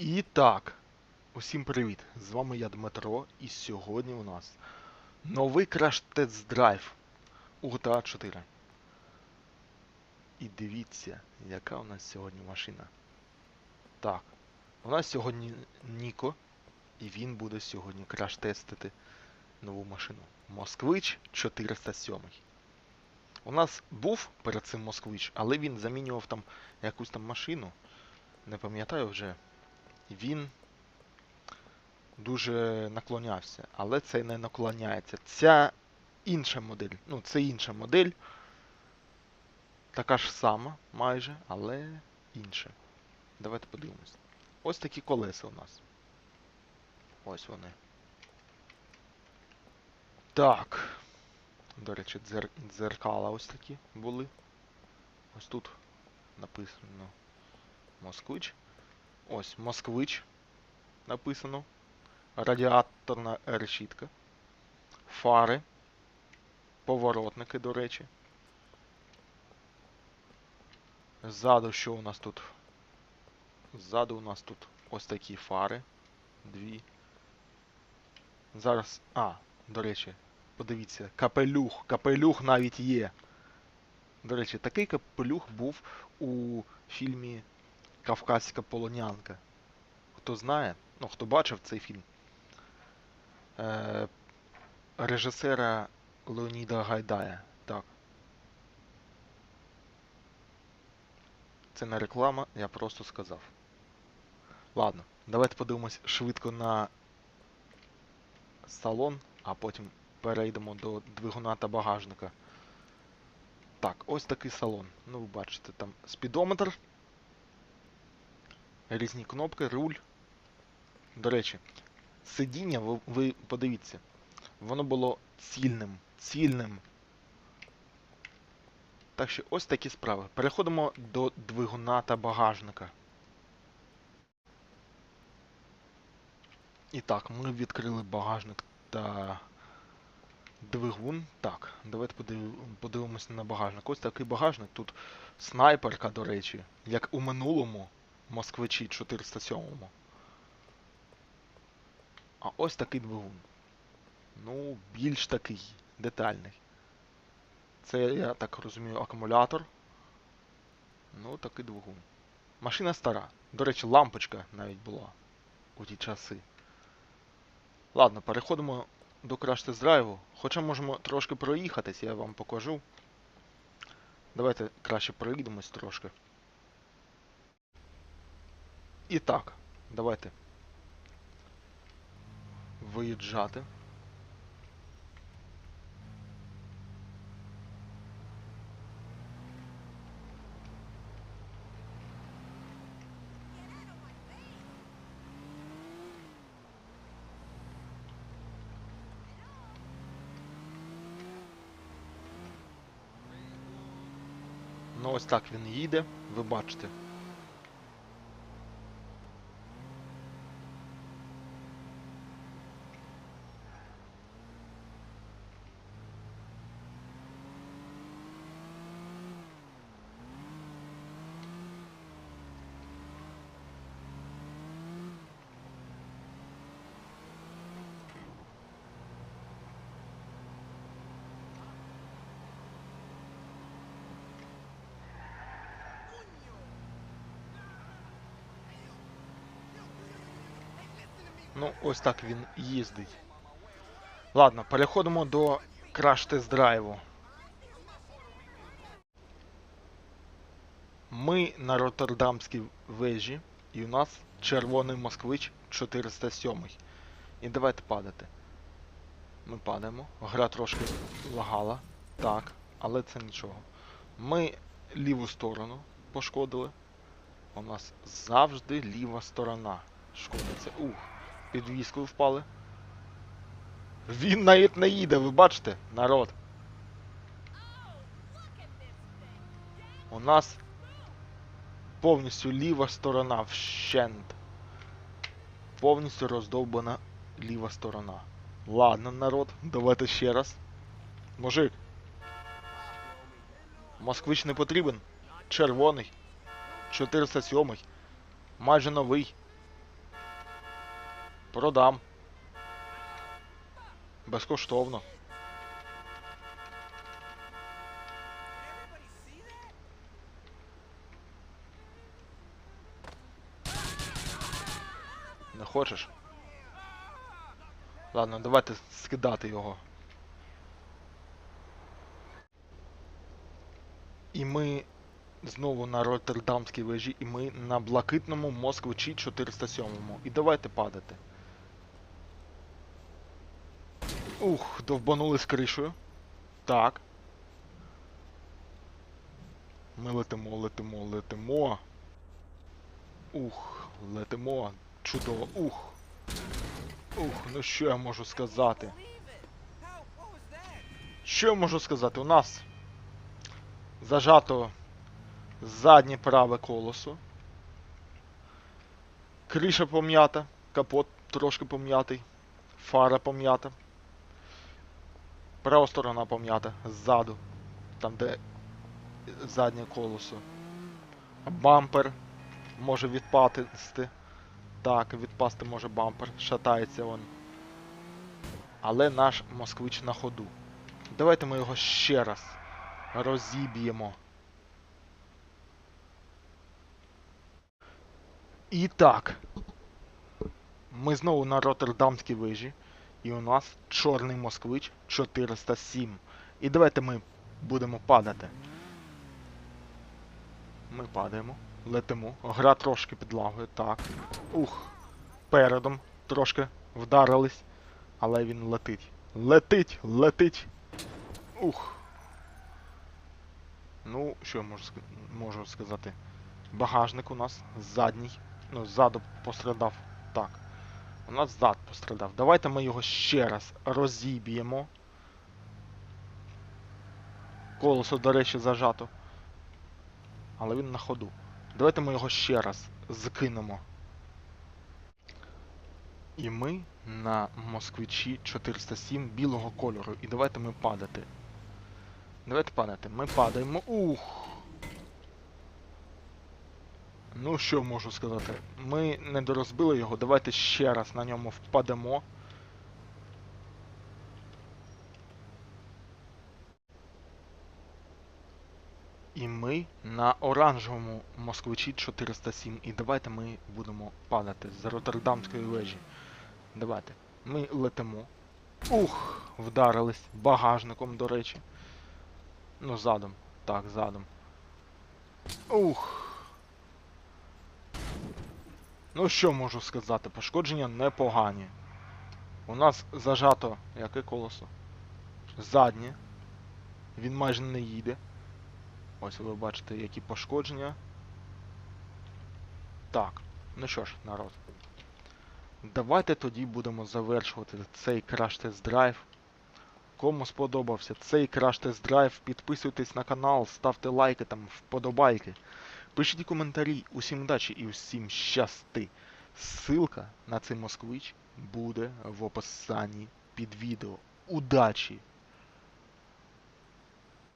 І так, усім привіт! З вами я Дмитро, і сьогодні у нас новий краш тест драйв у GTA 4. І дивіться, яка у нас сьогодні машина. Так, у нас сьогодні Ніко, і він буде сьогодні краш тестити нову машину. Москвич 407. У нас був перед цим Москвич, але він замінював там якусь там машину. Не пам'ятаю вже він дуже наклонявся, але це не наклоняється. Ця інша модель, ну це інша модель, така ж сама майже, але інша. Давайте подивимось. Ось такі колеса у нас. Ось вони. Так. До речі, дзер... дзеркала ось такі були. Ось тут написано Москвич. Ось Москвич написано. Радіаторна решітка. Фари. Поворотники, до речі. Ззаду що у нас тут? Ззаду у нас тут ось такі фари. Дві. Зараз. А, до речі, подивіться, капелюх. Капелюх навіть є. До речі, такий капелюх був у фільмі Кавказька полонянка. Хто знає, ну хто бачив цей фільм. Е, режисера Леоніда Гайдая. Так. Це не реклама, я просто сказав. Ладно, давайте подивимось швидко на салон, а потім перейдемо до двигуна та багажника. Так, ось такий салон. Ну, ви бачите, там спідометр. Різні кнопки, руль. До речі, сидіння, ви, ви подивіться, воно було цільним. Цільним. Так що ось такі справи. Переходимо до двигуна та багажника. І так, ми відкрили багажник та двигун. Так, давайте подив... подивимося на багажник. Ось такий багажник. Тут снайперка, до речі, як у минулому Москвичі 407. А ось такий двигун. Ну, більш такий детальний. Це, я так розумію, акумулятор. Ну, такий двигун. Машина стара. До речі, лампочка навіть була у ті часи. Ладно, переходимо до краш драйву. Хоча можемо трошки проїхатись, я вам покажу. Давайте краще проїдемось трошки. І так, давайте виїжджати. Ну ось так він їде, ви бачите. Ну, ось так він їздить. Ладно, переходимо до краш-тест-драйву. Ми на Роттердамській вежі, і у нас червоний москвич 407. І давайте падати. Ми падаємо. Гра трошки лагала. Так, але це нічого. Ми ліву сторону пошкодили. У нас завжди ліва сторона шкодиться. Ух. Під війською впали. Він навіть не їде, ви бачите, народ. У нас повністю ліва сторона вщент. Повністю роздовбана ліва сторона. Ладно, народ, давайте ще раз. Мужик. Москвич не потрібен. Червоний. 407. Майже новий. Продам. Безкоштовно. Не хочеш? Ладно, давайте скидати його. І ми знову на Роттердамській вежі, і ми на блакитному Москвичі 407. І давайте падати. Ух, довбанули з кришею. Так. Ми летимо, летимо, летимо. Ух, летимо. Чудово. Ух. Ух, ну що я можу сказати? Що я можу сказати? У нас зажато заднє праве колесо. Криша пом'ята, капот трошки пом'ятий, фара пом'ята. Права сторона пом'ята ззаду, там де заднє колесо. Бампер може відпасти. Так, відпасти може бампер, шатається он. Але наш москвич на ходу. Давайте ми його ще раз розіб'ємо. І так. Ми знову на Роттердамській вежі. І у нас чорний москвич 407. І давайте ми будемо падати. Ми падаємо, летимо. Гра трошки підлагує, так. Ух. Передом трошки вдарились. Але він летить. Летить, летить. Ух. Ну, що я можу, можу сказати? Багажник у нас задній. Ну, ззаду пострадав. Так. У нас зад пострадав. Давайте ми його ще раз розіб'ємо. Колесо, до речі, зажато. Але він на ходу. Давайте ми його ще раз закинемо. І ми на москвичі 407 білого кольору. І давайте ми падати. Давайте падати. Ми падаємо. Ух! Ну, що можу сказати? Ми не дорозбили його, давайте ще раз на ньому впадемо. І ми на оранжевому москвичі 407. І давайте ми будемо падати з Роттердамської вежі. Давайте. Ми летимо. Ух! Вдарились багажником, до речі. Ну, задом. Так, задом. Ух! Ну що можу сказати? Пошкодження непогані. У нас зажато яке колесо? Заднє. Він майже не їде. Ось ви бачите, які пошкодження. Так, ну що ж, народ. Давайте тоді будемо завершувати цей краш-тест-драйв. Кому сподобався цей краш-тест-драйв, підписуйтесь на канал, ставте лайки там, вподобайки. Пишіть коментарі, усім удачі і усім щасти. Ссылка на цей москвич буде в описанні під відео. Удачі!